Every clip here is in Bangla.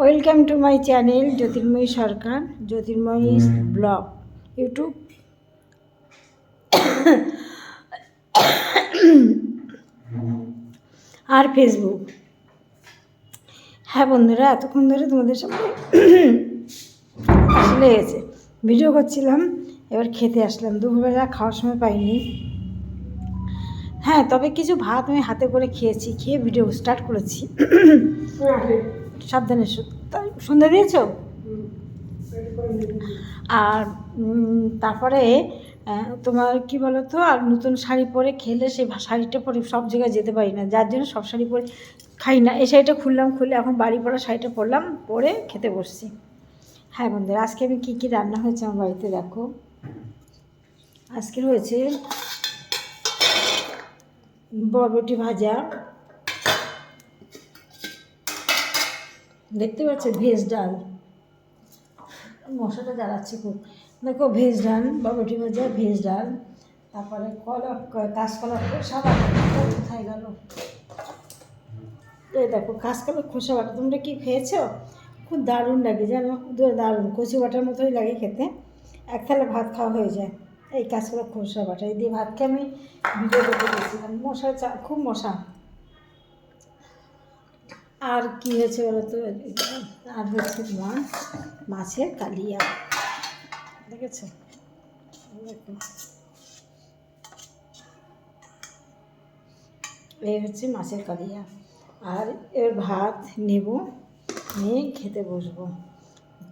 Welcome to my channel Jyotirmoyee Sarkar Jyotirmoyee blog YouTube. R Facebook. হ্যাঁ বন্ধুরা এতক্ষণ ধরে তোমাদের সামনে আসলে গেছে ভিডিও করছিলাম এবার খেতে আসলাম। দুপুরবেলা খাওয়ার সময় পাইনি। হ্যাঁ তবে কিছু ভাত আমি হাতে করে খেয়েছি খেয়ে ভিডিও স্টার্ট করেছি। সাবধানে শু- তাই সন্ধ্যা দিয়েছ? আর তারপরে তোমার কি বলো তো আর নতুন শাড়ি পরে খেলে সেই শাড়িটা পরে সব জায়গায় যেতে পারি না। যার জন্য সব শাড়ি পরে খাই না। এই শাড়িটা খুললাম, খুলে এখন বাড়ি পরা শাড়িটা পরলাম, পরে খেতে বসছি। হ্যাঁ বন্ধুরা, আজকে আমি কী কী রান্না হয়েছে আমার বাড়িতে দেখো। আজকে হয়েছে বরবটি ভাজা দেখতে পাচ্ছ, ভেজ ডাল। মশলাটা জ্বালাচ্ছে খুব। দেখো, ভেজ ডাল বরবটি ভাজা, ভেজ ডাল। তারপরে কলা, কাঁচকলা, খোসা কোথায় গেল? এই দেখো, কাঁচকলা, খোসা বাটা। তোমরা কি খেয়েছো? খুব দারুণ লাগে দু- দারুণ। কচু বাটার মতোই লাগে খেতে। এক থালা ভাত খাওয়া হয়ে যায়। এই কাঁচকলা, খোসা বাটা। এই দিয়ে ভাত খেয়ে আমি ভিডিও করতে গেছিলাম মশা খুব মশা। আর কি হয়েছে বলো তো? আর হচ্ছে তোমার মাছের কালিয়া। দেখেছ? দেখো এই হচ্ছে মাছের কালিয়া। আর এর ভাত, নেব নিয়ে খেতে বসবো।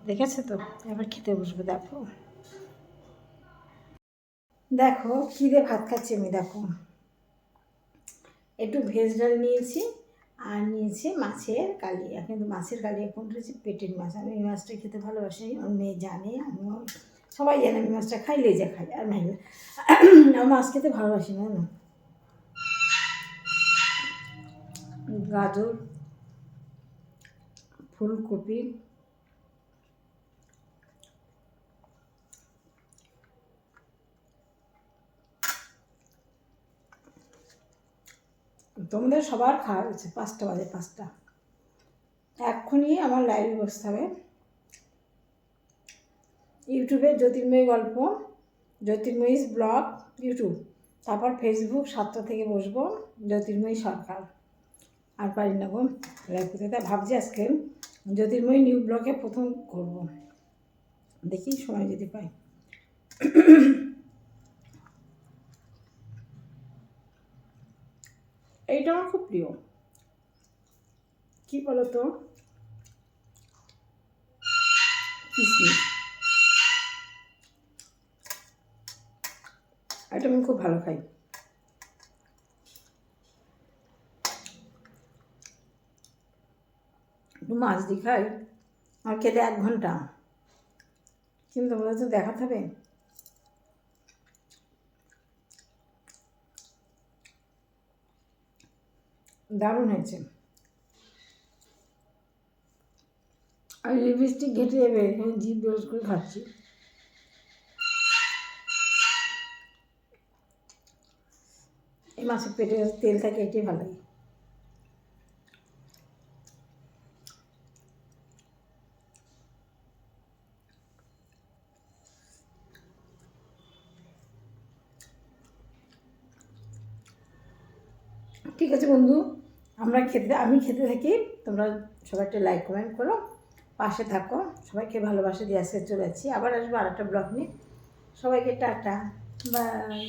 দেখেছ তো? এবার খেতে বসবো, দেখো। দেখো, কী দিয়ে ভাত খাচ্ছি আমি, দেখো। একটু ভেজ ডাল নিয়েছি আর নিয়েছে মাছের কালিয়া। কিন্তু মাছের কালিয়া কোনটা হচ্ছে পেটের মাছ। আমি এই মাছটা খেতে ভালোবাসি, আমার মেয়ে জানে, আমিও সবাই জানে আমি মাছটা খাই, লেজে খাই, আর ভাই আমি মাছ খেতে ভালোবাসি না না গাজর, ফুলকপি তোমাদের সবার খাওয়া হয়েছে, পাঁচটা বাজে, পাঁচটা। এক্ষুনি আমার লাইভে বসতে হবে। ইউটিউবে জ্যোতির্ময়ী গল্প জ্যোতির্ময়ী ব্লগ ইউটিউব। তারপর ফেসবুক সাতটা থেকে বসবো, জ্যোতির্ময়ী সরকার। আর পারি না গো লাইভ তাই ভাবছি আজকে জ্যোতির্ময়ী নিউ ব্লগে প্রথম করব। দেখি সময় যদি পাই। এইটা আমার খুব প্রিয়। কি বলো তো কিসমিস এটা আমি খুব ভালো খাই। একটু মাছ দিয়ে খাই আর খেতে এক ঘণ্টা। কিন্তু আমাদের তো দেখাতে হবে? দারুণ হয়েছে। আর লিপস্টিক ঘেটে যাবে হ্যাঁ জিভ বেরোজ করে খাচ্ছি। এই মাছের পেটে তেল থাকে এটাই ভালো লাগে। ঠিক আছে বন্ধু। আমরা খেতে, আমি খেতে থাকি, তোমরা সবাই একটা লাইক কমেন্ট করো, পাশে থাকো, সবাইকে ভালোবাসা দিয়ে আজকে চলে যাচ্ছি। আবার আসব আর একটা ব্লগ নিয়ে। সবাইকে টাটা বাই